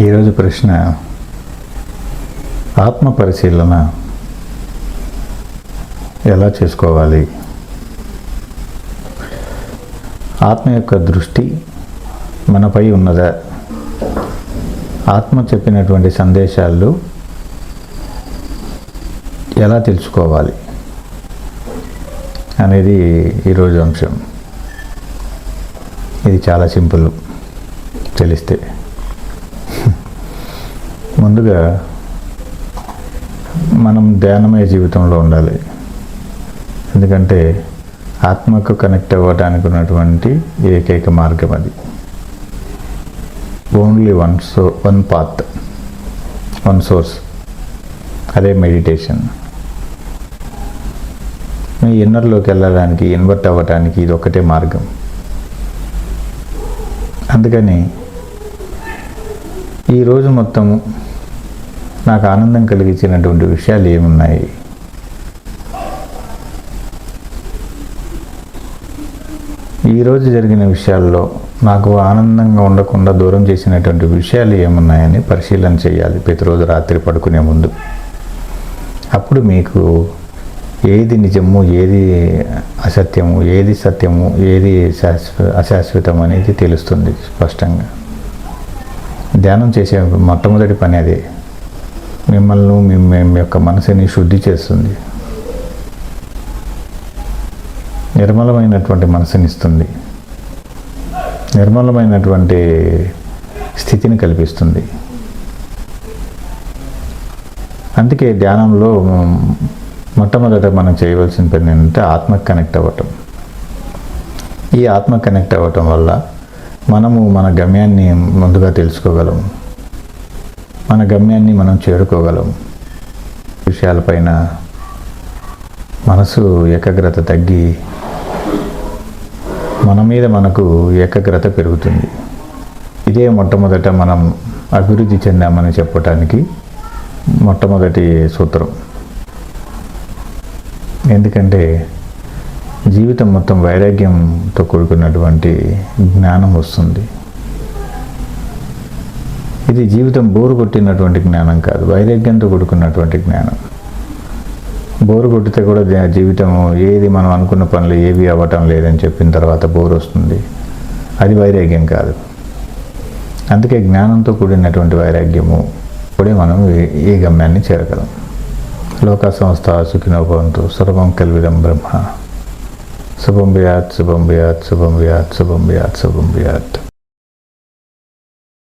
ఈరోజు ప్రశ్న ఆత్మ పరిశీలన ఎలా చేసుకోవాలి? ఆత్మ యొక్క దృష్టి మనపై ఉన్నదా? ఆత్మ చెప్పినటువంటి సందేశాలు ఎలా తెలుసుకోవాలి అనేది ఈరోజు అంశం. ఇది చాలా సింపుల్. తెలిస్తే. ముందుగా మనం ధ్యానమయ జీవితంలో ఉండాలి. ఎందుకంటే ఆత్మకు కనెక్ట్ అవ్వడానికి ఉన్నటువంటి ఏకైక మార్గం అది. Only one so one path one source అదే మెడిటేషన్ మీ ఇన్నర్లోకి వెళ్ళడానికి ఇన్వర్ట్ అవ్వడానికి ఇది ఒకటే మార్గం. అందుకని ఈరోజు మొత్తము నాకు ఆనందం కలిగించినటువంటి విషయాలు ఏమున్నాయి? ఈరోజు జరిగిన విషయాల్లో నాకు ఆనందంగా ఉండకుండా దూరం చేసినటువంటి విషయాలు ఏమున్నాయని పరిశీలన చేయాలి. ప్రతిరోజు రాత్రి పడుకునే ముందు. అప్పుడు మీకు ఏది నిజము ఏది అసత్యము ఏది సత్యము ఏది శాశ్వ అశాశ్వతం అనేది తెలుస్తుంది స్పష్టంగా. ధ్యానం చేసే మొట్టమొదటి పని అదే. మిమ్మల్ని మీ మేము యొక్క మనసుని శుద్ధి చేస్తుంది. నిర్మలమైనటువంటి మనసునిస్తుంది నిర్మలమైనటువంటి స్థితిని కల్పిస్తుంది. అందుకే ధ్యానంలో మొట్టమొదట మనం చేయవలసిన పని ఏంటంటే ఆత్మకు కనెక్ట్ అవ్వటం. ఈ ఆత్మ కనెక్ట్ అవ్వటం వల్ల మనము మన గమ్యాన్ని ముందుగా తెలుసుకోగలం. మన గమ్యాన్ని మనం చేరుకోగలం. విషయాలపైన మనసు ఏకాగ్రత తగ్గి మన మీద మనకు ఏకాగ్రత పెరుగుతుంది. ఇదే మొట్టమొదట మనం అభివృద్ధి చెందామని చెప్పటానికి మొట్టమొదటి సూత్రం. ఎందుకంటే జీవితం మొత్తం వైరాగ్యంతో కూడుకున్నటువంటి జ్ఞానం వస్తుంది. ఇది జీవితం బోరు కొట్టినటువంటి జ్ఞానం కాదు వైరాగ్యంతో కూడుకున్నటువంటి జ్ఞానం. బోరు కొట్టితే కూడా జీవితం ఏది మనం అనుకున్న పనులు ఏవి అవ్వటం లేదని చెప్పిన తర్వాత బోరు వస్తుంది. అది వైరాగ్యం కాదు. అందుకే జ్ఞానంతో కూడినటువంటి వైరాగ్యము కూడా మనం ఈ- గమ్యాన్ని చేరగలం. లోక సంస్థ సుఖినోభవంతు సర్వం కల్విదం బ్రహ్మ. Subhambiat, Subhambiat, Subhambiat, Subhambiat, Subhambiat.